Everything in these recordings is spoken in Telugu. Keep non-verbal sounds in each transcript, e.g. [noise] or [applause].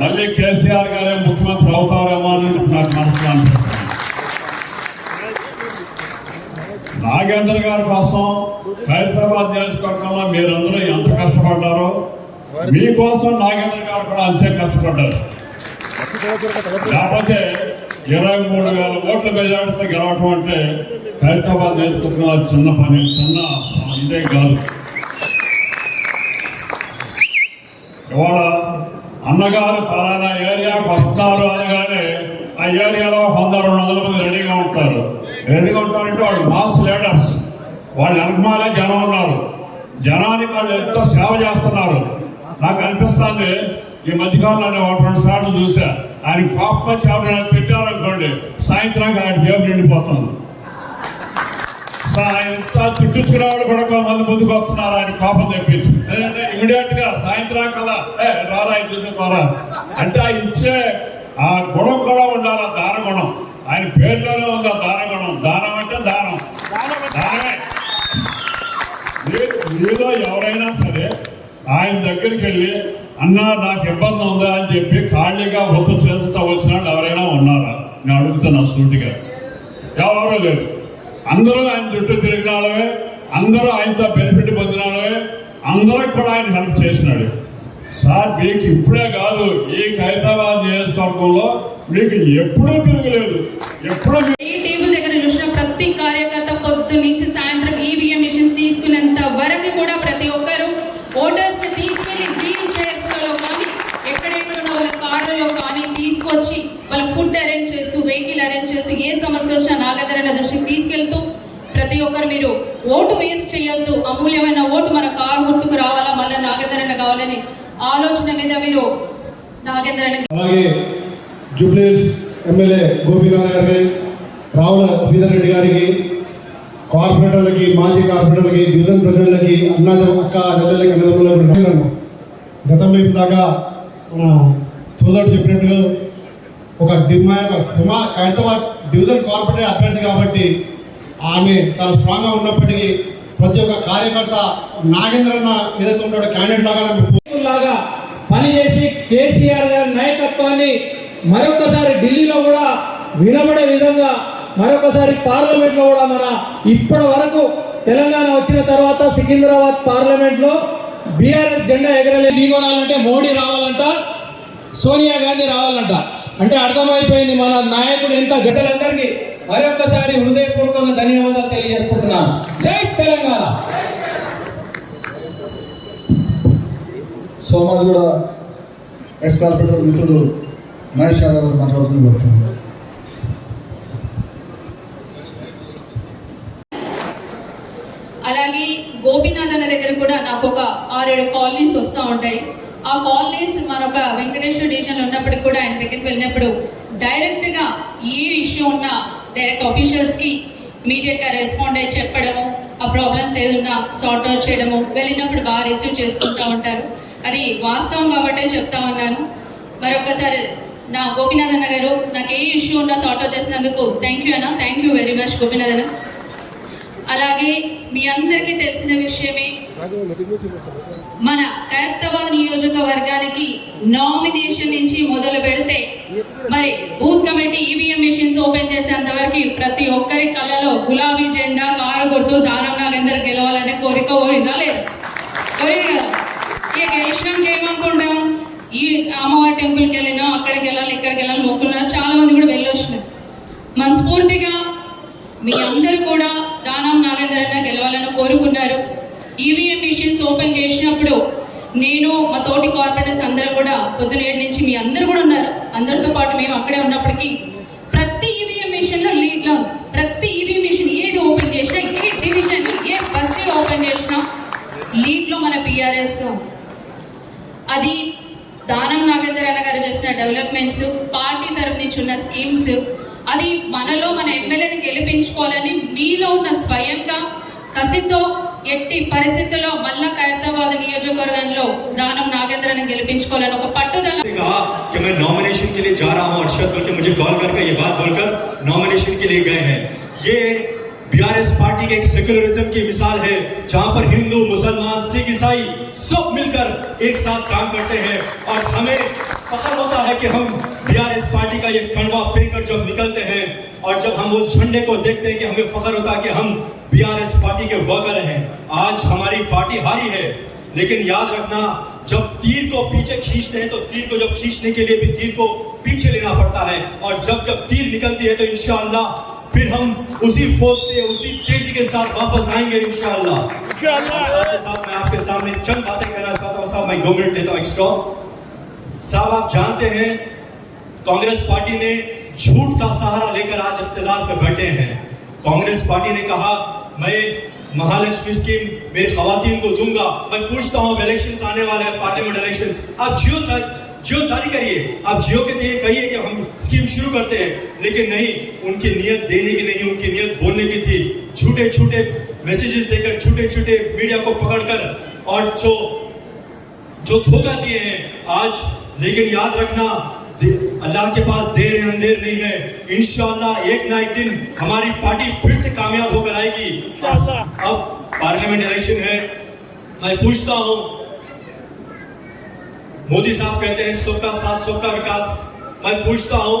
మళ్ళీ కేసీఆర్ గారే ముఖ్యమంత్రి అవుతారేమో అని నాకు మనసులో అనిపిస్తుంది. నాగేంద్ర గారి కోసం ఖైరతాబాద్ నియోజకవర్గంలో మీరందరూ ఎంత కష్టపడ్డారో మీకోసం నాగేంద్ర గారు కూడా అంతే కష్టపడ్డారు. లేకపోతే ఇరవై మూడు వేల ఓట్ల మెజార్టీతో గెలవటం అంటే ఖైరతాబాద్ నియోజకవర్గంలో చిన్న పని చిన్న ఇదే కాదు. ఇవాళ అన్నగారు పలానా ఏరియాకి వస్తున్నారు అనగానే ఆ ఏరియాలో వంద రెండు వందల మంది రెడీగా ఉంటారు. రెడీగా ఉంటారంటే వాళ్ళు మాస్ లీడర్స్. వాళ్ళు వెనకమాలే జనం ఉన్నారు. జనానికి వాళ్ళు ఎంతో సేవ చేస్తున్నారు. నాకు అనిపిస్తుంది ఈ మధ్యకాలంలో నేను ఒక రెండు సార్లు చూసా. ఆయన కోపం చేప తిట్టారనుకోండి సాయంత్రానికి ఆయన జేబు నిండిపోతుంది. సో ఆయన ఇంత వాళ్ళు కూడా కొంతమంది ముందుకు వస్తున్నారు. ఆయన కోపం తెప్పించి. ఇమీడియట్గా సాయంత్రం కల్లా ఏ రారా ఆయన చూసిన పోరా అంటే ఆ ఇచ్చే ఆ గుణం కూడా ఉండాలి ఆ దాన గుణం. ఆయన పేర్లోనే ఉంది ఆ దాన గుణం. దానం అంటే దానం. దానమే. మీలో ఎవరైనా సరే ఆయన దగ్గరికి వెళ్ళి అన్నా నాకు ఇబ్బంది ఉందా? అని చెప్పి ఖాళీగా ఒత్తు చేస్తూ వచ్చిన వాళ్ళు ఎవరైనా ఉన్నారా? నేను అడుగుతున్నా సూటిగా. ఎవరో లేరు. అందరూ ఆయన చుట్టూ తిరిగిన అందరూ ఆయనతో బెనిఫిట్ పొందిన అందరూ అందరికి కూడా ఆయన హెల్ప్ చేసినాడు. సార్ మీకు ఇప్పుడే కాదు ఈ హైదరాబాద్ నియోజకవర్గంలో మీకు ఎప్పుడూ తిరగలేదు. ఎప్పుడూ ఈ టేబుల్ దగ్గర చూసిన ప్రతి కార్యకర్త పొద్దు నుంచి సాయంత్రం ఈవీఎం మిషన్స్ తీసుకునేంత వరకు కూడా ప్రతి ఒక్కరు ఓటర్స్ని తీసుకెళ్ళి వీల్ చైర్స్లో కానీ ఎక్కడెక్కడ ఉన్న వాళ్ళ కార్లలో కానీ తీసుకొచ్చి వాళ్ళ ఫుడ్ అరేంజ్ చేస్తూ వెహికల్ అరేంజ్ చేస్తూ ఏ సమస్య ప్రజాదరణ దృష్టికి తీసుకెళ్తూ ప్రతి ఒక్కరు మీరు ఓటు వేస్ట్ చేయొద్దు. అమూల్యమైన ఓటు మన కారు గుర్తుకు రావాలా? మళ్ళీ నాగేంద్రన్న కావాలని ఆలోచన మీద మీరు నాగేంద్రని అలాగే జూబ్లీస్ ఎమ్మెల్యే గోపీనాథ్ గారికి రావుల శ్రీధర్ రెడ్డి గారికి కార్పొరేటర్లకి మాజీ కార్పొరేటర్లకి డివిజన్ ప్రజలకి అన్నాజం అక్క చెల్లెలకి అన్నదమ్ములకు గతంలో ఇందాక మన సోదరుడు చెప్పినట్టుగా ఒక డిమా సుమా ఖైరతాబాద్ డివిజన్ కార్పొరేటర్ అభ్యర్థి కాబట్టి ఆమె చాలా స్ట్రాంగ్గా ఉన్నప్పటికీ ప్రతి ఒక్క కార్యకర్త నాగేంద్రన్న ఏదైతే ఉన్నాడో క్యాండిడేట్ లాగా లాగా పనిచేసి కేసీఆర్ గారి నాయకత్వాన్ని మరొకసారి ఢిల్లీలో కూడా వినబడే విధంగా మరొకసారి పార్లమెంట్లో కూడా మన ఇప్పటి వరకు తెలంగాణ వచ్చిన తర్వాత సికింద్రాబాద్ పార్లమెంట్లో బీఆర్ఎస్ జెండా ఎగరలే. కొనాలంటే మోడీ రావాలంట సోనియా గాంధీ రావాలంట. అంటే అర్థమైపోయింది మన నాయకుడు ఎంత గడ్డలందరికీ మరొకసారి హృదయపూర్వకంగా ధన్యవాదాలు తెలియజేసుకుంటున్నాను. జై తెలంగాణ! సోమాజిగూడ ఎక్స్ కార్పొరేటర్ మిత్రుడు మహేష్ యాదవ్ గారు మాట్లాడాల్సింది కోరుతున్నాను. అలాగే గోపీనాథ్ అన్న దగ్గర కూడా నాకు ఒక ఆరేడు కాలనీస్ వస్తూ ఉంటాయి. ఆ కాలనీస్ మరొక వెంకటేశ్వర డివిజన్లో ఉన్నప్పుడు కూడా ఆయన దగ్గరికి వెళ్ళినప్పుడు డైరెక్ట్గా ఏ ఇష్యూ ఉన్నా డైరెక్ట్ ఆఫీషియల్స్కి ఇమీడియట్గా రెస్పాండ్ అయ్యి చెప్పడము ఆ ప్రాబ్లమ్స్ ఏదున్నా సార్ట్ అవుట్ చేయడము వెళ్ళినప్పుడు బాగా రిసీవ్ చేసుకుంటూ ఉంటారు. అది వాస్తవం కాబట్టే చెప్తా ఉన్నాను. మరొకసారి నా గోపినాథన్న అన్న గారు నాకు ఏ ఇష్యూ ఉన్నా సార్ట్ అవుట్ చేసినందుకు థ్యాంక్ యూ అన్న థ్యాంక్ యూ వెరీ మచ్ గోపినాథన్న. అలాగే మీ అందరికీ తెలిసిన విషయమే మన ఖైరతాబాద్ నియోజకవర్గానికి నామినేషన్ నుంచి మొదలు పెడితే మరి booth committee EVM machines open చేసేంత వరకు ప్రతి ఒక్కరి కళ్ళలో గులాబీ జెండా కారు దానం నాగేందర్ గెలవాలనే కోరిక కోరిందా లేదు? కోరింది కదా ఇక గెలిచినాక ఏమనుకుంటాం? ఈ అమ్మవారి టెంపుల్కి వెళ్ళినా అక్కడికి వెళ్ళాలి ఇక్కడికి వెళ్ళాలి మొక్కున్నారు చాలా మంది కూడా వెళ్ళొచ్చినారు. మనస్ఫూర్తిగా మీ అందరూ కూడా దానం నాగేంద్ర గెలవాలని కోరుకున్నారు ఈవీఎం మిషన్స్ ఓపెన్ చేసినప్పుడు నేను మా తోటి కార్పొరేటర్స్ అందరూ కూడా పొద్దునేడు నుంచి మీ అందరూ కూడా ఉన్నారు. అందరితో పాటు మేము అక్కడే ఉన్నప్పటికీ ప్రతి ఈవీఎం మిషన్లో లీడ్లో ప్రతి ఈవీఎం మిషన్ ఏది ఓపెన్ చేసినా ఏ డివిజన్ ఏ బస్ ఓపెన్ చేసినా లీడ్లో మన పిఆర్ఎస్ అది దానం నాగేందర్ అన్న గారు చేసిన డెవలప్మెంట్స్ పార్టీ తరపు నుంచి ఉన్న స్కీమ్స్ అది మనలో మన ఎమ్మెల్యేని గెలిపించుకోవాలని మీలో ఉన్న స్వయంగా కసితో ఎట్టి పరిస్థితుల్లో మళ్ళా ఖైరతాబాద్ నియోజకవర్గంలో దానం నాగేంద్రని గెలిపించుకోవాలని ఒక పట్టుదల ने कहा कि मैं नॉमिनेशन के लिए जा रहा हूं अर्शद बल्कि मुझे कॉल करके ये बात बोलकर नॉमिनेशन के लिए गए हैं ये बीआरएस पार्टी के एक सेक्युलरिज्म की मिसाल है जहां पर हिंदू मुसलमान सिख ईसाई सब मिलकर एक साथ काम करते हैं और हमें फखर होता है कि हम बीआरएस पार्टी का ये कड़वा पहनकर जब निकलते हैं और जब हम उस झंडे को देखते हैं कि हमें फख्र होता है कि हम बीआरएस पार्टी के वर्कर हैं। आज हमारी पार्टी हारी है। लेकिन याद रखना जब तीर को पीछे खींचते हैं तो तीर को जब खींचने के लिए भी तीर को पीछे लेना पड़ता है। और जब जब तीर निकलती है तो इंशाअल्लाह फिर हम उसी फोर्स से उसी तेज़ी के साथ वापस आएँगे इंशाअल्लाह। साथ साथ मैं आपके सामने चंद बातें कहना चाहता हूँ। साहब मैं दो मिनट लेता हूँ एक्स्ट्रा साहब, आप जानते हैं, कांग्रेस पार्टी ने झूठ का सहारा लेकर आज इख्तिदार पर बैठे हैं। कांग्रेस पार्टी ने कहा, मैं महालक्ष्मी स्कीम, मेरी खवातीन को दूँगा। मैं पूछता हूँ, अब इलेक्शंस आने वाले हैं पार्लियामेंट इलेक्शंस आप जियो जियो जारी करिए। आप जियो के लिए कहिए कि हम स्कीम शुरू करते हैं। लेकिन नहीं, उनकी नियत देने की नहीं, उनकी नियत बोलने की थी। झूठे झूठे मैसेजेस देकर झूठे झूठे मीडिया को पकड़कर और जो जो धोखा दिए हैं, आज लेकिन याद रखना अल्लाह के पास देर है अंधेर नहीं है। इंशाल्लाह एक ना एक दिन हमारी पार्टी फिर से कामयाब होकर आएगी। अब पार्लियामेंट इलेक्शन है। मैं पूछता हूँ मोदी साहब कहते हैं सबका साथ सबका विकास। मैं पूछता हूँ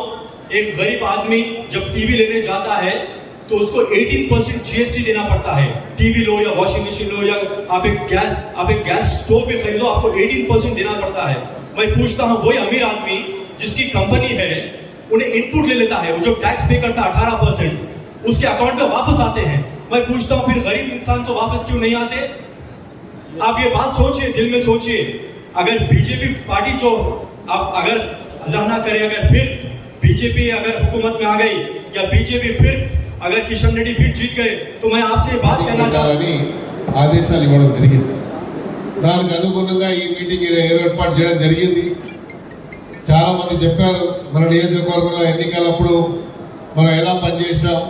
एक गरीब आदमी जब टीवी लेने जाता है तो उसको 18 परसेंट जीएसटी देना पड़ता है। टीवी लो या वॉशिंग मशीन लो या आप एक गैस आप एक गैस स्टोव भी खरीदो आपको 18 परसेंट देना पड़ता है। मैं पूछता हूँ वही अमीर आदमी जिसकी कंपनी है उन्हें इनपुट ले लेता है वो जो टैक्स पे करता है अठारह परसेंट उसके अकाउंट में वापस आते हैं। मैं पूछता हूँ फिर गरीब इंसान को वापस क्यों नहीं आते? आप ये बात सोचिए दिल में सोचिए। अगर बीजेपी पार्टी जो आप अगर अल्लाह ना करे अगर फिर बीजेपी अगर हुकूमत में आ गई या बीजेपी फिर अगर किशन रेड्डी फिर जीत गए तो मैं आपसे बात करना चाहूँगा हूँ। आदेश దానికి అనుగుణంగా ఈ మీటింగ్ ఏర్పాటు చేయడం జరిగింది. చాలా మంది చెప్పారు మన నియోజకవర్గంలో ఎన్నికలప్పుడు మనం ఎలా పనిచేసాం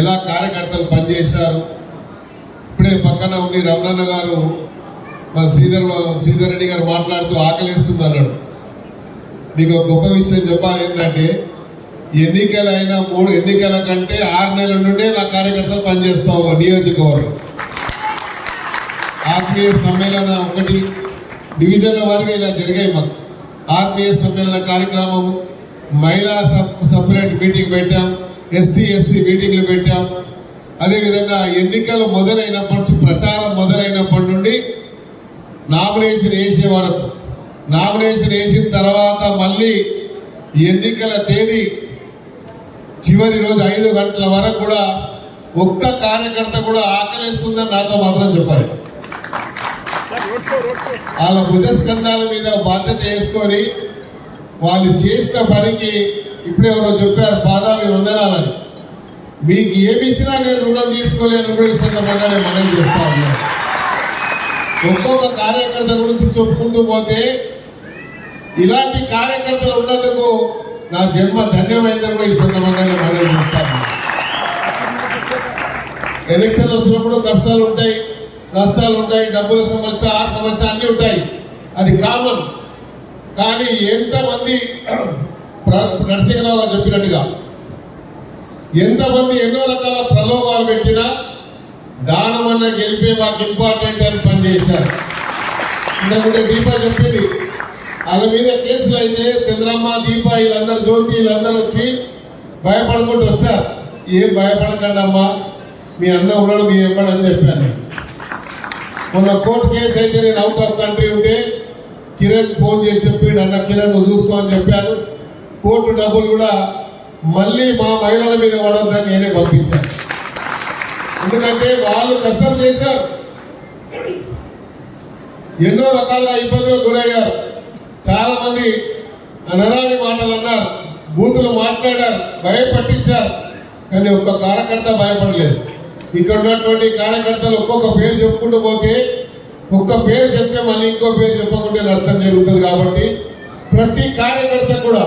ఎలా కార్యకర్తలు పనిచేశారు. ఇప్పుడే పక్కన ఉండి రమణన్న గారు మా శ్రీధర్ శ్రీధర్ రెడ్డి గారు మాట్లాడుతూ ఆకలిస్తుంది అన్నాడు. మీకు ఒక గొప్ప విషయం చెప్పాలి ఏంటంటే ఎన్నికలైన మూడు ఎన్నికల కంటే ఆరు నెలల నుండే నా కార్యకర్తలు పనిచేస్తా ఉన్నారు నియోజకవర్గం. ఆత్మీయ సమ్మేళన ఒకటి డివిజన్ల వారిగా ఇలా జరిగాయి మాకు. ఆత్మీయ సమ్మేళన కార్యక్రమం మహిళా సపరేట్ మీటింగ్ పెట్టాం ఎస్టీ ఎస్సీ మీటింగ్లు పెట్టాం. అదేవిధంగా ఎన్నికలు మొదలైనప్పటి నుంచి ప్రచారం మొదలైనప్పటి నుండి నామినేషన్ వేసే వరకు నామినేషన్ వేసిన తర్వాత మళ్ళీ ఎన్నికల తేదీ చివరి రోజు ఐదు గంటల వరకు కూడా ఒక్క కార్యకర్త కూడా ఆకలిస్తుందని నాతో మాత్రం చెప్పాలి వాళ్ళ భుజస్కంధాల మీద బాధ్యత వేసుకొని వాళ్ళు చేసిన పనికి ఇప్పుడే ఎవరో చెప్పారు పాదాలు వందనాలని. మీకు ఏమి ఇచ్చినా నేను రుణం తీసుకోలేను కూడా ఈ సందర్భంగా నేను మనం చేస్తా ఉన్నాను ఒక్కొక్క కార్యకర్త గురించి చెప్పుకుంటూ పోతే ఇలాంటి కార్యకర్తలు ఉన్నందుకు నా జన్మ ధన్యమైందని కూడా ఈ సందర్భంగా నేను మనం చేస్తాను ఎలక్షన్ వచ్చినప్పుడు కష్టాలు ఉంటాయి. నష్టాలు ఉంటాయి డబ్బుల సమస్య ఆ సమస్య అన్నీ ఉంటాయి. అది కామన్. కానీ ఎంతమంది [clears throat] నరసింహరావు గారు చెప్పినట్టుగా ఎంతమంది ఎన్నో రకాల ప్రలోభాలు పెట్టినా దానం అన్న గెలిపే మాకు ఇంపార్టెంట్ అని పనిచేశారు ఇంతకుముందే దీప చెప్పింది వాళ్ళ మీద కేసులు అయితే చంద్రమ్మ దీప వీళ్ళందరూ జ్యోతి వీళ్ళందరూ వచ్చి భయపడుకుంటూ వచ్చారు. ఏం భయపడకండి అమ్మా మీ అన్న ఉన్నాడు మీ ఎమ్మడు చెప్పాను నేను. మొన్న కోర్టు కేసు అయితే నేను అవుట్ ఆఫ్ కంట్రీ ఉంటే కిరణ్ ఫోన్ చేసి చెప్పిండు అన్న కిరణ్ నువ్వు చూసుకో అని చెప్పాను కోర్టు డబ్బులు కూడా మళ్ళీ మా మహిళల మీద పడొద్దని నేనే పంపించాను ఎందుకంటే వాళ్ళు కష్టం చేశారు. ఎన్నో రకాల ఇబ్బందులకు గురయ్యారు. చాలా మంది అనరాని మాటలు అన్నారు బూతులు మాట్లాడారు భయపట్టించారు. కానీ ఒక్క కార్యకర్త భయపడలేదు. ఇక్కడ ఉన్నటువంటి కార్యకర్తలు ఒక్కొక్క పేరు చెప్పుకుంటూ పోతే ఒక్క పేరు చెప్తే మళ్ళీ ఇంకో పేరు చెప్పకుంటే నష్టం జరుగుతుంది కాబట్టి ప్రతి కార్యకర్త కూడా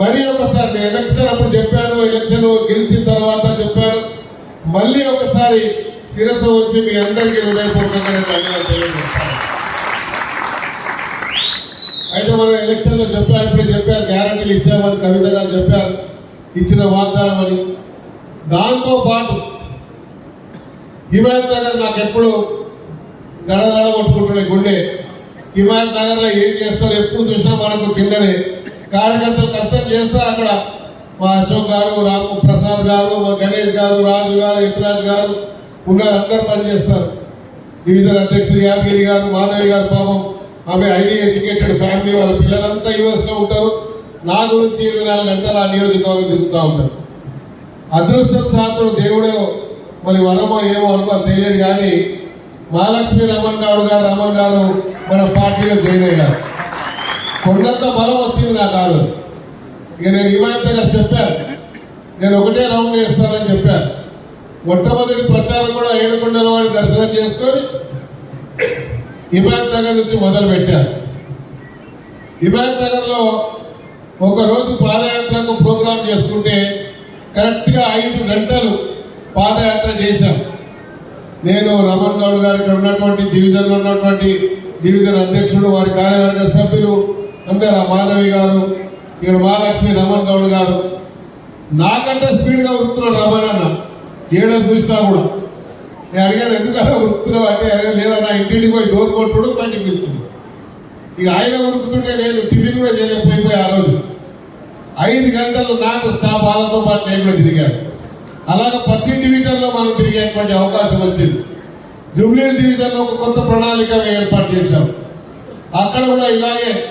మరి ఒకసారి ఎలక్షన్ అప్పుడు చెప్పాను ఎలక్షన్ గెలిచిన తర్వాత చెప్పాను. మళ్ళీ ఒకసారి శిరస్సు వచ్చి మీ అందరికీ హృదయపూర్వకంగా ధన్యవాదాలు తెలియజేస్తాను. అయితే మనం ఎలక్షన్లో చెప్పారు ఇప్పుడు చెప్పారు గ్యారంటీలు ఇచ్చామని కవిత గారు చెప్పారు ఇచ్చిన వాగ్దానం అని దాంతో పాటు హిమాయత్ నగర్ నాకు ఎప్పుడు దడదడ కొట్టుకుంటున్నాయి గుండె. హిమాయత్ నగర్లో ఏం చేస్తారు ఎప్పుడు చూసినా మనకు కిందనే. కార్యకర్తలు కష్టం చేస్తారు అక్కడ. మా అశోక్ గారు రామ్ ప్రసాద్ గారు మా గణేష్ గారు రాజు గారు యతిరాజ్ గారు ఉన్నారు అందరు పనిచేస్తారు డివిజన్ అధ్యక్షులు యాదగిరి గారు మాధవి గారు పాపం. ఆమె హైలీ ఎడ్యుకేటెడ్ ఫ్యామిలీ వాళ్ళ పిల్లలంతా యుఎస్లో ఉంటారు. నా గురించి ఇరవై నాలుగు గంటలు ఆ నియోజకవర్గం తిరుగుతూ ఉంటారు. అదృష్టం శాస్త్రుడు దేవుడు మరి వరమో ఏమో అనుకో తెలియదు కానీ మహాలక్ష్మి రమణ్ గౌడ్ గారు రమణ్ గారు మన పార్టీలో జాయిన్ అయ్యారు. కొండంత బలం వచ్చింది నాకు ఆ రోజు. ఇక నేను హిమాయత్ గారు చెప్పాను నేను ఒకటే రౌండ్ వేస్తానని చెప్పాను మొట్టమొదటి ప్రచారం కూడా ఏడుకొండల వాడి దర్శనం చేసుకొని హిమాయత్ నగర్ నుంచి మొదలు పెట్టాను హిమాయత్ నగర్లో ఒకరోజు పాదయాత్రకు ప్రోగ్రాం చేసుకుంటే కరెక్ట్గా ఐదు గంటలు పాదయాత్ర చేశాం. నేను రమణ్ గౌడ్ గారు ఇక్కడ ఉన్నటువంటి డివిజన్లో ఉన్నటువంటి డివిజన్ అధ్యక్షుడు వారి కార్యవర్గ సభ్యులు అందరు మాధవి గారు ఇక్కడ మహాలక్ష్మి రమణ్ గౌడ్ గారు. నాకంటే స్పీడ్గా ఉరుకుతున్నాడు రమణ్ అన్న. ఏడో చూసినా కూడా. నేను అడిగాను ఎందుకన్నా ఉరుకుతున్నావు అంటే "అరే లేదన్నా ఇంటింటికి పోయి డోర్ కొట్టుడు బయటికి పిలిచింది ఇక ఆయన ఉరుకుతుంటే నేను టిఫిన్ కూడా చేయలేకపోయిపోయి ఆ రోజు. ఐదు గంటలు నాకు స్టాఫ్ వాళ్ళతో పాటు నేను కూడా తిరిగాను. అలాగ ప్రతి డివిజన్లో మనం తిరిగేటువంటి అవకాశం వచ్చింది. జూబ్లీ డివిజన్లో ఒక కొత్త ప్రణాళిక ఏర్పాటు చేశాం. అక్కడ కూడా ఇలాగే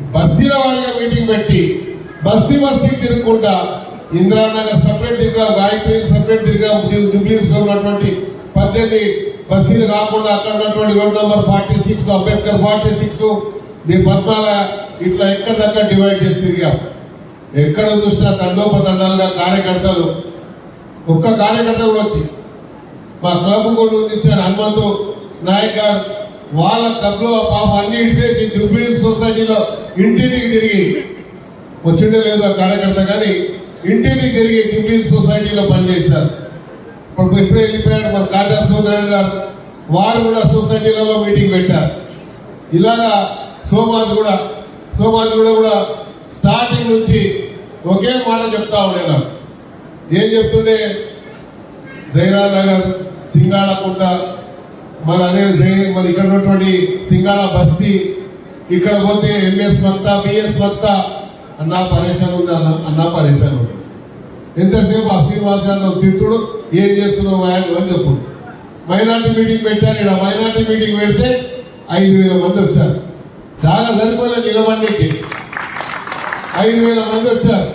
బస్తీల వారిగా మీటింగ్ పెట్టి బస్తీ బస్తీకి తిరుగుకుంటా ఇందిరానగర్ సపరేట్ తిరిగాం గాయత్రి సపరేట్ తిరిగాం జూ- జూబ్లీస్ ఉన్నటువంటి పద్దెనిమిది బస్తీలు కాకుండా అక్కడ ఉన్నటువంటి road number forty six Ambedkar forty six the పద్మాల ఇట్లా ఎక్కడిదక్కడ డివైడ్ చేసి తిరిగాం. ఎక్కడ చూసినా తండోపతండాలుగా కార్యకర్తలు ఒక్క కార్యకర్త కూడా వచ్చి మా క్లబ్ కూడా ఇచ్చారు హనుమంతు నాయక్ గారు వాళ్ళ క్లబ్లో పాప అన్ని ఇడిసేసి జూబ్లీ సొసైటీలో ఇంటింటికి తిరిగి వచ్చిండే లేదు ఆ కార్యకర్త కానీ ఇంటింటికి తిరిగి జూబ్లీ సొసైటీలో పనిచేశారు. ఇప్పుడు ఇప్పుడే వెళ్ళిపోయాడు మన కాజా సూర్యనారాయణ గారు. వారు కూడా సొసైటీలలో మీటింగ్ పెట్టారు. ఇలాగా సోమాజ్ కూడా సోమాజ్ కూడా కూడా స్టార్టింగ్ నుంచి ఒకే మాట చెప్తా ఉండే నాకు ఏం చెప్తుండే? జైరా నగర్ సింగాళకుంట మన అదే జై మన ఇక్కడ ఉన్నటువంటి సింగాళ బస్తీ ఇక్కడ పోతే ఎంఎస్ మక్తా బిఎస్ మక్తా అన్నా పరేషాన్ ఉంది అన్న అన్నా పరేషాన్ ఉంది. ఎంతసేపు ఆ శ్రీనివాస్ యాదవ్ తిట్టుడు ఏం చేస్తున్నావు ఆయన అని చెప్పు. మైనార్టీ మీటింగ్ పెట్టారు ఇక్కడ మైనార్టీ మీటింగ్ పెడితే ఐదు వేల మంది వచ్చారు. చాలా సరిపోలే నిలబడికి ఐదు వేల మంది వచ్చారు.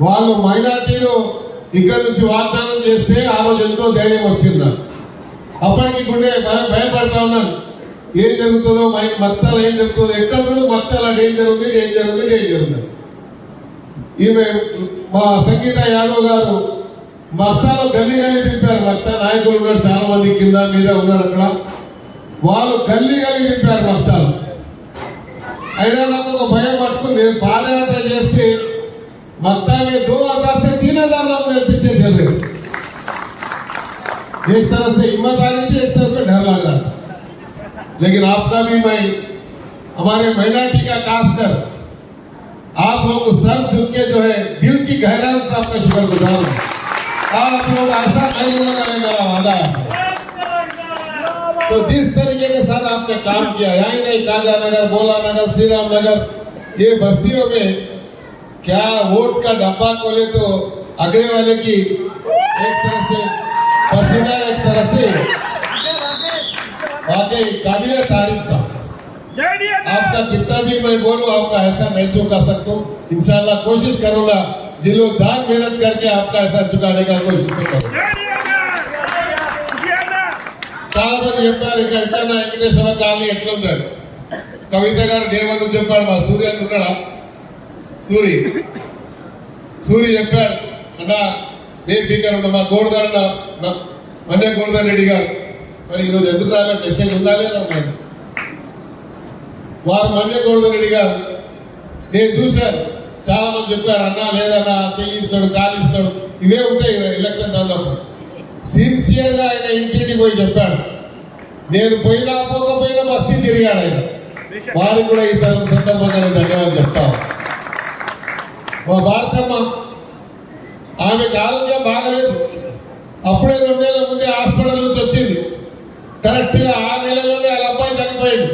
వాళ్ళు మైనార్టీలు ఇక్కడ నుంచి వాగ్దానం చేస్తే ఆ రోజు ఎంతో ధైర్యం వచ్చింది. నాకు. అప్పటికి గుండె భయపడతా ఉన్నాను. ఏం జరుగుతుందో మై మక్తాలు ఏం జరుగుతుందో ఎక్కడ చూడు మత్తాలు అంటే ఏం ఉంది డేంజర్ ఉంది ఏం జరుగుతుంది. ఈమె మా సంగీత యాదవ్ గారు మత్తాలు గల్లీ గల్లీ తింపారు మత్త నాయకులు ఉన్నారు చాలా మంది కింద మీద ఉన్నారు అక్కడ. వాళ్ళు గల్లీ గల్లీ తింపారు మత్తాలు. అయినా నాకు ఒక భయం పట్టుకుంది. పాదయాత్ర मक्ता में दो हज़ार से तीन हज़ार लोग मेरे पीछे चल रहे एक तरफ़ से हिम्मत आ रही थी, एक तरफ़ से डर लग रहा था। लेकिन आपका भी मैं, हमारे माइनॉरिटी का खासकर, आप लोग सर झुक के जो है, दिल की गहराई से आपका शुक्रगुजार हूँ। और आप लोग ऐसा नहीं बोलना है मेरा वादा है। तो जिस तरीके के साथ आपने काम किया, यहाँ ही नहीं, काजा नगर, बोला नगर श्री राम नगर, ये बस्तियों में क्या वोट का डब्बा खोले तो अगले वाले की एक तरफ से पसीना एक तरफ से वाकई काबिल तारीफ था आपका कितना भी मैं बोलूं आपका ऐसा नहीं चुका सकता हूं इंशाल्लाह कोशिश करूंगा जिलो दान मेहनत करके आपका ऐसा चुकाने का कोशिश तो करूंगा చాలా మంది చెప్పారు ఇక్కడ ఎట్లా వెంకటేశ్వర కాలనీ ఎట్లుందని కవిత గారు దేవన్ చెప్పాడు మా సూర్య అని ఉన్నాడా సూరి. సూరి చెప్పాడు. అన్నా ఏ స్పీకర్ ఉండ మా గోడదాన్న మన్నే గోడదాన్ రెడ్డి గారు. మరి ఈరోజు ఎందుకు రాలే? మెసేజ్ ఉందా లేదా అన్నాడు వారు మన్నే గోడదాన్ రెడ్డి గారు. నేను చూశాను. చాలా మంది చెప్పారు అన్నా లేదన్నా చేయిస్తాడు కాలిస్తాడు ఇస్తాడు. ఇవే ఉంటాయి ఎలక్షన్ అన్నప్పుడు సిన్సియర్గా ఆయన ఇంటింటికి పోయి చెప్పాడు. నేను పోయినా పోకపోయినా బస్తీ తిరిగాడు ఆయన. వారికి కూడా ఈ తరం సందర్భంగా నేను ధన్యవాదాలు చెప్తాను మా భారతమ్మ ఆమెకి ఆరోగ్యం బాగలేదు. అప్పుడే రెండేళ్ళ ముందే హాస్పిటల్ నుంచి వచ్చింది. కరెక్ట్గా ఆ నెలలోనే వాళ్ళ అబ్బాయి చనిపోయాడు.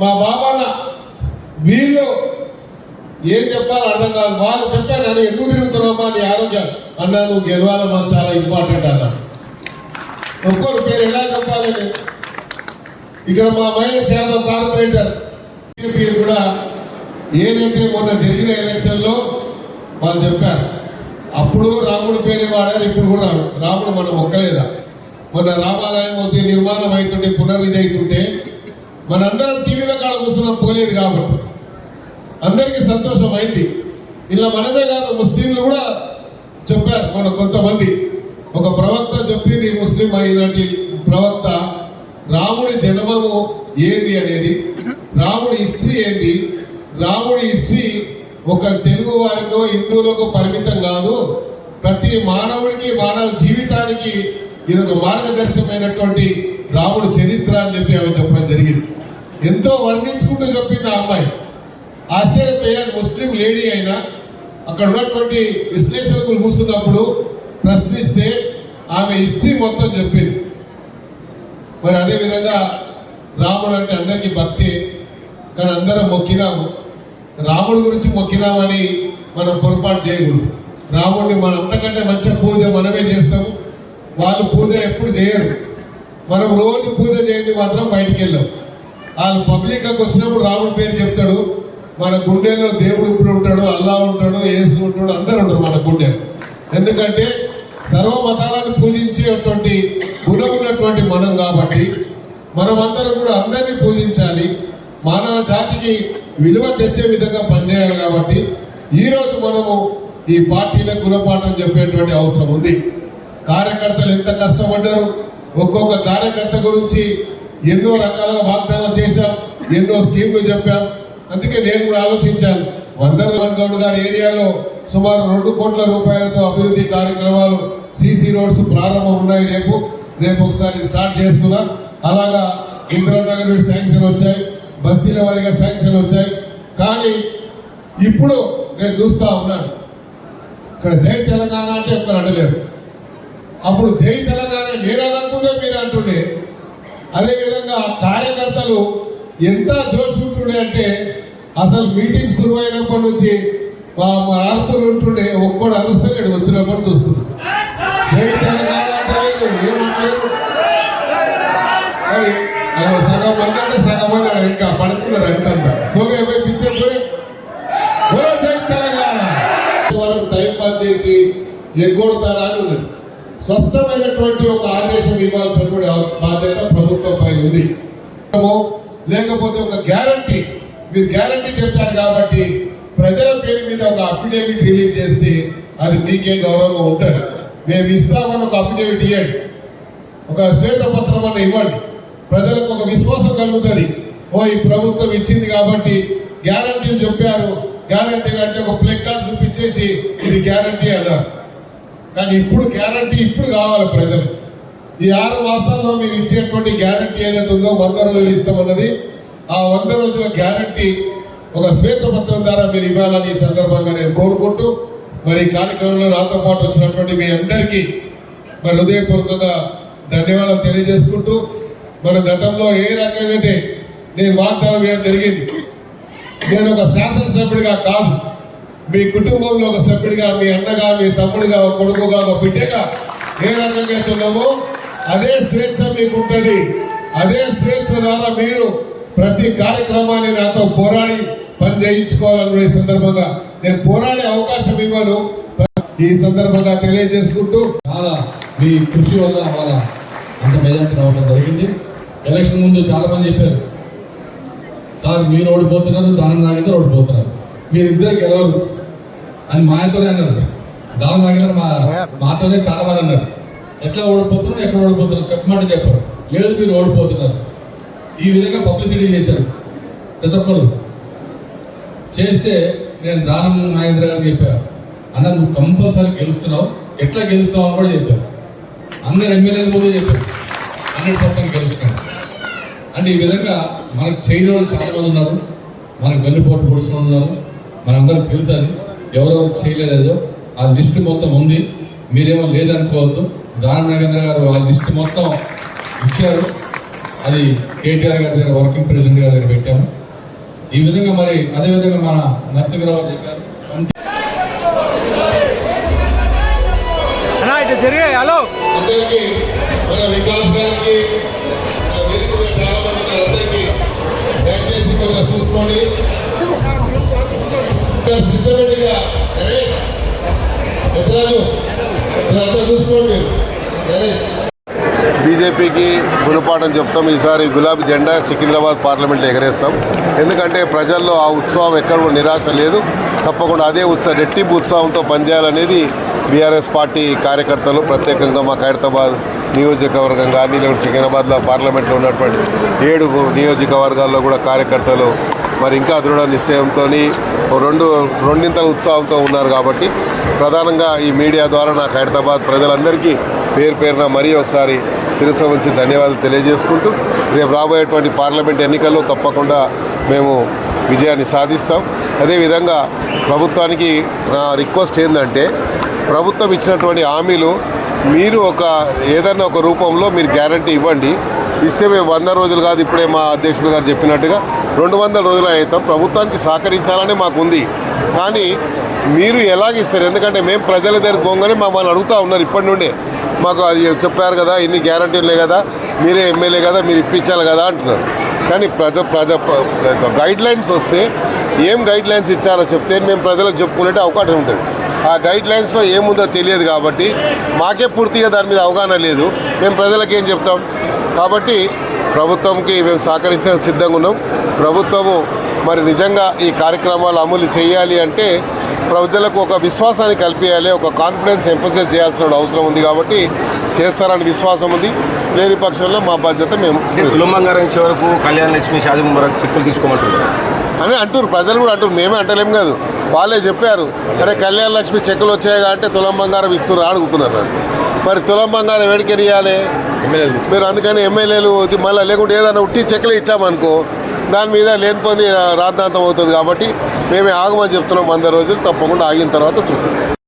మా బాబాన్న వీళ్ళు ఏం చెప్పాలో అర్థం కాదు. వాళ్ళు చెప్పాను అని ఎందుకు తిరుగుతున్నామా నీ ఆరోగ్యం? అన్నా నువ్వు గెలవాలమ్మా చాలా ఇంపార్టెంట్ అన్నా. ఒక్కొక్క పేరు ఎలా చెప్పాలి ఇక్కడ మా మహేష్ యాదవ్ కార్పొరేటర్ కూడా ఏదైతే మొన్న జరిగిన ఎలక్షన్లో వాళ్ళు చెప్పారు అప్పుడు రాముడు పేరే వాడారు ఇప్పుడు కూడా రాముడు మనం ఒక్కలేదా మొన్న రామాలయం అయితే నిర్మాణం అవుతుంటే పునర్విధి అవుతుంటే మనందరం టీవీలో కాడ కూర్చున్నాం పోలేదు కాబట్టి. అందరికీ సంతోషం అయింది. ఇలా మనమే కాదు ముస్లింలు కూడా చెప్పారు మన కొంతమంది. ఒక ప్రవక్త చెప్పింది ముస్లిం అయినటి ప్రవక్త రాముడి జన్మము ఏంది అనేది రాముడి హిస్టరీ ఏంది రాముడి హిస్టరీ ఒక తెలుగు వారికో హిందువులకు పరిమితం కాదు. ప్రతి మానవుడికి మానవ జీవితానికి ఇది ఒక మార్గదర్శకమైనటువంటి రాముడు చరిత్ర అని చెప్పి ఆమె చెప్పడం జరిగింది. ఎంతో వర్ణించుకుంటూ చెప్పింది ఆ అమ్మాయి. ఆశ్చర్యపోయాను ముస్లిం లేడీ అయినా అక్కడ ఉన్నటువంటి విశ్లేషకులు కూర్చున్నప్పుడు ప్రశ్నిస్తే ఆమె హిస్టరీ మొత్తం చెప్పింది. మరి అదే విధంగా రాముడు అంటే అందరికీ భక్తి. కానీ అందరం మొక్కినాము. రాముడి గురించి మొక్కినామని మనం పొరపాటు చేయకూడదు. రాముడిని మన అంతకంటే మంచిగా పూజ మనమే చేస్తాము. వాళ్ళు పూజ ఎప్పుడు చేయరు. మనం రోజు పూజ చేయండి మాత్రం బయటికి వెళ్ళాం. వాళ్ళు పబ్లిక్గా వచ్చినప్పుడు రాముడి పేరు చెప్తాడు. మన గుండెల్లో దేవుడు ఇప్పుడు ఉంటాడు అల్లా ఉంటాడు యేసు ఉంటాడు అందరు ఉంటారు మన గుండె. ఎందుకంటే సర్వ మతాలను పూజించేటువంటి గుణం ఉన్నటువంటి మనం కాబట్టి మనమందరం కూడా అందరినీ పూజించాలి. మానవ జాతికి విలువ తెచ్చే విధంగా పనిచేయాలి కాబట్టి ఈరోజు మనము ఈ పార్టీలకు గుణపాఠం చెప్పేటువంటి అవసరం ఉంది. కార్యకర్తలు ఎంత కష్టపడ్డారు ఒక్కొక్క కార్యకర్త గురించి ఎన్నో రకాలుగా వాగ్దానాలు చేశాం ఎన్నో స్కీమ్లు చెప్పాం. అందుకే నేను కూడా ఆలోచించాను వందరవన్ గౌడ్ గారి ఏరియాలో సుమారు రెండు కోట్ల రూపాయలతో అభివృద్ధి కార్యక్రమాలు సీసీ రోడ్స్ ప్రారంభం ఉన్నాయి రేపు. రేపు ఒకసారి స్టార్ట్ చేస్తున్నా. అలాగా ఇంద్రనగర్ శాంక్షన్ వచ్చాయి. బస్తీల వారిగా శాంక్షన్ వచ్చాయి. కానీ ఇప్పుడు నేను చూస్తా ఉన్నాను ఇక్కడ జై తెలంగాణ అంటే ఒక్కరు అడలేరు అప్పుడు జై తెలంగాణ నేను మీరు అంటుండే. అదేవిధంగా కార్యకర్తలు ఎంత జోష్ ఉంటుండే అంటే అసలు మీటింగ్ శురు అయినప్పటి నుంచి మా మార్పులు ఉంటుండే ఒక్కడు అరుస్తలేడు వచ్చినప్పుడు చూస్తున్నాం. జై తెలంగాణ అంటే ఏమంటలేరు మరి సగం మంది అంటే సగం మంది అక్కడ ఇంకా పడుతున్నారు వెనకంతా సోగే పోయి పిచ్చే పోయి. తెలంగాణ. వరకు టైం పాస్ చేసి ఎగ్గొడతారా అని ఉన్నది. స్పష్టమైనటువంటి ఒక ఆదేశం ఇవ్వాల్సినటువంటి బాధ్యత ప్రభుత్వం పైన ఉంది. లేకపోతే ఒక గ్యారంటీ. మీరు గ్యారంటీ చెప్పారు కాబట్టి ప్రజల పేరు మీద ఒక అఫిడేవిట్ రిలీజ్ చేస్తే అది మీకే గౌరవంగా ఉంటుంది. మేము ఇస్తామని ఒక అఫిడేవిట్ ఇవ్వండి ఒక శ్వేతపత్రం అన్న ఇవ్వండి. ప్రజలకు ఒక విశ్వాసం కలుగుతుంది. ఓ ఈ ప్రభుత్వం ఇచ్చింది కాబట్టి గ్యారంటీలు చెప్పారు. గ్యారంటీలు అంటే ఒక ప్లెక్ కార్డ్ చూపించేసి ఇది గ్యారంటీ అన్నారు కానీ ఇప్పుడు గ్యారంటీ ఇప్పుడు కావాలి ప్రజలు. ఈ ఆరు మాసాల్లో మీరు ఇచ్చేటువంటి గ్యారంటీ ఏదైతే ఉందో వంద రోజులు ఇస్తామన్నది ఆ వంద రోజుల గ్యారంటీ ఒక శ్వేతపత్రం ద్వారా మీరు ఇవ్వాలని ఈ సందర్భంగా నేను కోరుకుంటూ మరి ఈ కార్యక్రమంలో నాతో పాటు వచ్చినటువంటి మీ అందరికీ మరి హృదయపూర్వకంగా ధన్యవాదాలు తెలియజేసుకుంటూ మన గతంలో ఏ రకంగా అయితే నేను వాగ్దానం చేయడం జరిగింది? నేను ఒక శాసనసభ్యుడిగా కాదు. మీ కుటుంబంలో ఒక సభ్యుడిగా మీ అన్నగా మీ తమ్ముడిగా ఒక కొడుకుగా ఒక బిడ్డగా ఏ రకంగా అయితే అదే స్వేచ్ఛ మీకు ఉంటుంది అదే స్వేచ్ఛ ద్వారా మీరు ప్రతి కార్యక్రమాన్ని నాతో పోరాడి పని చేయించుకోవాలని ఈ సందర్భంగా నేను పోరాడే అవకాశం ఇవ్వను. ఈ సందర్భంగా తెలియజేసుకుంటూ మీ కృషి వల్ల అంత మెజార్టీ రావడం జరిగింది. ఎలక్షన్ ముందు చాలా మంది చెప్పారు సార్ మీరు ఓడిపోతున్నారు దానం నాగేందర్ ఓడిపోతున్నారు. మీరు ఇద్దరు గెలవరు. అని మా ఆయనతోనే అన్నారు. దానం నాగేందర్ మా మాతోనే చాలా మంది అన్నారు. ఎట్లా ఓడిపోతున్నారు ఎక్కడ ఓడిపోతున్నారు? చెప్పమంటే చెప్పారు. లేదు మీరు ఓడిపోతున్నారు. ఈ విధంగా పబ్లిసిటీ చేశారు ప్రతి ఒక్కరు. చేస్తే నేను దానం నాగేంద్ర గారికి చెప్పాను అన్న నువ్వు కంపల్సరీ గెలుస్తున్నావు. ఎట్లా గెలుస్తావు అని కూడా చెప్పాను అందరు ఎమ్మెల్యేలు కూడా చెప్పారు. హండ్రెడ్ పర్సెంట్ గెలుస్తున్నావు అంటే ఈ విధంగా మనకు చేయని వాళ్ళు చాలా మంది ఉన్నారు. మనకు వెన్నుపోటు వాళ్ళు ఉన్నారు. మనందరం తెలుసు అది. ఎవరెవరు చేయలేదో ఆ లిస్ట్ మొత్తం ఉంది. మీరేమో లేదనుకోవద్దు. దాన నాగేంద్ర గారు ఆ లిస్ట్ మొత్తం ఇచ్చారు. అది కేటీఆర్ గారి దగ్గర వర్కింగ్ ప్రెసిడెంట్ గారి దగ్గర పెట్టాము. ఈ విధంగా మరి అదే విధంగా మన నరసింహరావు చెప్పారు. అందరికీ మన వికాస్ గారికి చూసుకోండి నరేష్ ఇదంతా చూసుకోండి. నరేష్. బీజేపీకి గుణపాఠం చెప్తాం. ఈసారి గులాబీ జెండా సికింద్రాబాద్ పార్లమెంట్లో ఎగరేస్తాం. ఎందుకంటే ప్రజల్లో ఆ ఉత్సవం ఎక్కడ కూడా నిరాశ లేదు. తప్పకుండా అదే ఉత్సవం రెట్టింపు ఉత్సవంతో పనిచేయాలనేది బీఆర్ఎస్ పార్టీ కార్యకర్తలు ప్రత్యేకంగా మా ఖైరతాబాద్ నియోజకవర్గం కానీ లేకపోతే సికింద్రాబాద్లో పార్లమెంట్లో ఉన్నటువంటి ఏడు నియోజకవర్గాల్లో కూడా కార్యకర్తలు మరి ఇంకా దృఢ నిశ్చయంతో రెండు రెండింతల ఉత్సాహంతో ఉన్నారు కాబట్టి ప్రధానంగా ఈ మీడియా ద్వారా నాకు హైదరాబాద్ ప్రజలందరికీ పేరు పేరున మరీ ఒకసారి శిరస్సు ఉంచి ధన్యవాదాలు తెలియజేసుకుంటూ రేపు రాబోయేటువంటి పార్లమెంట్ ఎన్నికల్లో తప్పకుండా మేము విజయాన్ని సాధిస్తాం. అదేవిధంగా ప్రభుత్వానికి నా రిక్వెస్ట్ ఏంటంటే ప్రభుత్వం ఇచ్చినటువంటి హామీలు మీరు ఒక ఏదైనా ఒక రూపంలో మీరు గ్యారంటీ ఇవ్వండి. ఇస్తే మేము వంద రోజులు కాదు ఇప్పుడే మా అధ్యక్షుడు గారు చెప్పినట్టుగా రెండు వందల రోజులు అవుతాం. ప్రభుత్వానికి సహకరించాలని మాకు ఉంది. కానీ మీరు ఎలాగ ఇస్తారు? ఎందుకంటే మేము ప్రజల దగ్గర పోగానే మమ్మల్ని అడుగుతూ ఉన్నారు ఇప్పటి నుండే. మాకు అది చెప్పారు కదా ఇన్ని గ్యారంటీలే కదా మీరే ఎమ్మెల్యే కదా మీరు ఇప్పించాలి కదా అంటున్నారు. కానీ ప్రజ ప్రజ గైడ్ లైన్స్ వస్తే ఏం గైడ్ లైన్స్ ఇచ్చారో చెప్తే మేము ప్రజలకు చెప్పుకునే అవకాశం ఉంటుంది. ఆ గైడ్ లైన్స్లో ఏముందో తెలియదు కాబట్టి మాకే పూర్తిగా దాని మీద అవగాహన లేదు. మేము ప్రజలకు ఏం చెప్తాం? కాబట్టి ప్రభుత్వంకి మేము సహకరించడానికి సిద్ధంగా ఉన్నాం. ప్రభుత్వము మరి నిజంగా ఈ కార్యక్రమాలు అమలు చేయాలి అంటే ప్రజలకు ఒక విశ్వాసాన్ని కల్పించాలి ఒక కాన్ఫిడెన్స్ ఎంఫసైజ్ చేయాల్సిన అవసరం ఉంది కాబట్టి చేస్తారని విశ్వాసం ఉంది. లేని పక్షంలో మా బాధ్యత మేము తులంబంగారం ఇచ్చే వరకు కళ్యాణ లక్ష్మి షాది వరకు చెక్కులు తీసుకోమంటున్నారు. అని అంటారు ప్రజలు కూడా అంటారు మేమే అంటలేం కాదు. వాళ్ళే చెప్పారు అరే కళ్యాణ లక్ష్మి చెక్కులు వచ్చాయి అంటే తులం బంగారం ఇస్తున్నారు అడుగుతున్నారు నన్ను. మరి తులం బంగారం ఇవ్వాలి మీరు అందుకని ఎమ్మెల్యేలు మళ్ళీ లేకుంటే ఏదైనా ఉట్టి చెక్కులు ఇచ్చామనుకో దాని మీద లేనిపోయింది రాద్ధాంతం అవుతుంది కాబట్టి మేమే ఆగమని చెప్తున్నాం వంద రోజులు తప్పకుండా ఆగిన తర్వాత చూద్దాం.